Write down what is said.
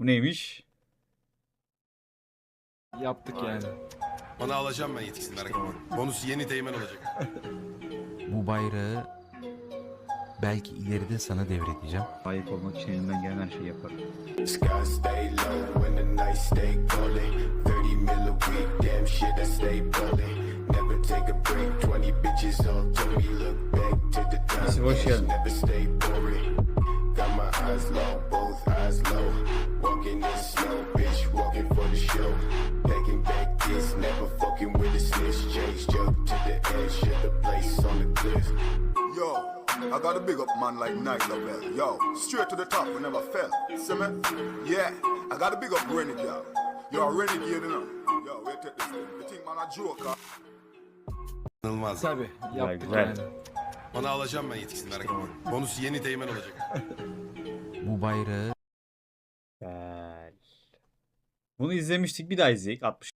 Bu neymiş? Yaptık yani. Ona alacağım ben yetkisini merak etme. Bonus yeni teğmen olacak. Bu bayrağı belki ileride sana devredeceğim. Layık olmak için elimden gelen her şeyi yaparım. Skies stay low when the night stay cold. 30 mil a week, damn shit, I stay ballin'. Never take a break, 20 bitches all told me look back to the time. Neyse, hoş geldin. İn snow, bitch, walking for the show. Taking back this, never fucking with a snitch. Chase jump to the edge, shut the place on the cliff. Yo, I got a big up man like Night Lovell. Yo, straight to the top, we never fell. See me? Yeah, I got a big up Renegade. Yo, Renegade, you know. Yo, wait take this thing. You think man a joker? İnanılmaz. Tabi yaptık güzel. yani. Ona alacağım ben yetkisini merak etme. Bonus yeni teğmen olacak. Bu bayrağı. Bunu izlemiştik bir daha izleyek. 60